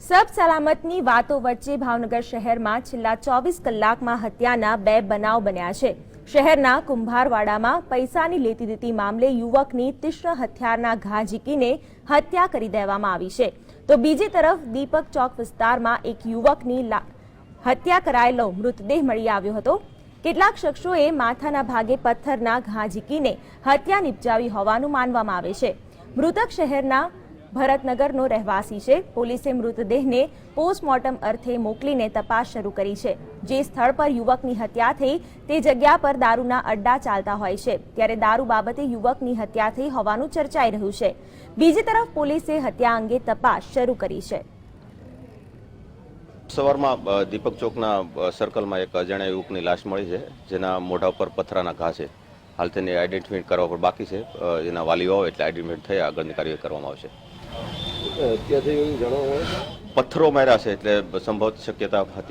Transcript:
સબ સલામતની વાતો વચ્ચે ભાવનગર શહેરમાં છેલ્લા ચોવીસ કલાકમાં હત્યાના બે બનાવ બન્યા છે. શહેરના કુંભારવાડામાં પૈસાની લેતી દેતી મામલે યુવકની તીક્ષ્ણ હથિયારના ઘા ઝીકીને હત્યા કરી દેવામાં આવી છે. તો બીજી તરફ દીપક ચોક વિસ્તારમાં એક યુવકની હત્યા કરાયેલો મૃતદેહ મળી આવ્યો હતો. કેટલાક શખ્સોએ માથાના ભાગે પથ્થરના ઘા ઝીકીને હત્યા નિપજાવી હોવાનું માનવામાં આવે છે. મૃતક શહેરના ભરતનગરનો રહેવાસી છે. પોલીસે મૃતદેહને પોસ્ટમોર્ટમ અર્થે મોકલીને તપાસ શરૂ કરી છે. જે સ્થળ પર યુવકની હત્યા થઈ, તે જગ્યા પર દારૂના અડ્ડા ચાલતા હોય છે. ત્યારે દારૂ બાબતે યુવકની હત્યા થઈ હોવાનું ચર્ચાઈ રહ્યું છે. બીજી તરફ પોલીસે હત્યા અંગે તપાસ શરૂ કરી છે. સવારમાં દીપક ચોકના સર્કલમાં એક અજાણ્યા યુવકની લાશ મળી છે, જેના મોઢા ઉપર પથરાના ઘા છે. હાલ તેને આઈડેન્ટિફાઈ કરવા પર બાકી છે. એના વાલીઓ એટલે આઈડેન્ટિફાઈ થઈ આગળની કાર્યવાહી કરવામાં આવશે. હત્યા થઈ જણાવો પથ્થરો માર્યા છે એટલે સંભવત શક્યતા હત્યા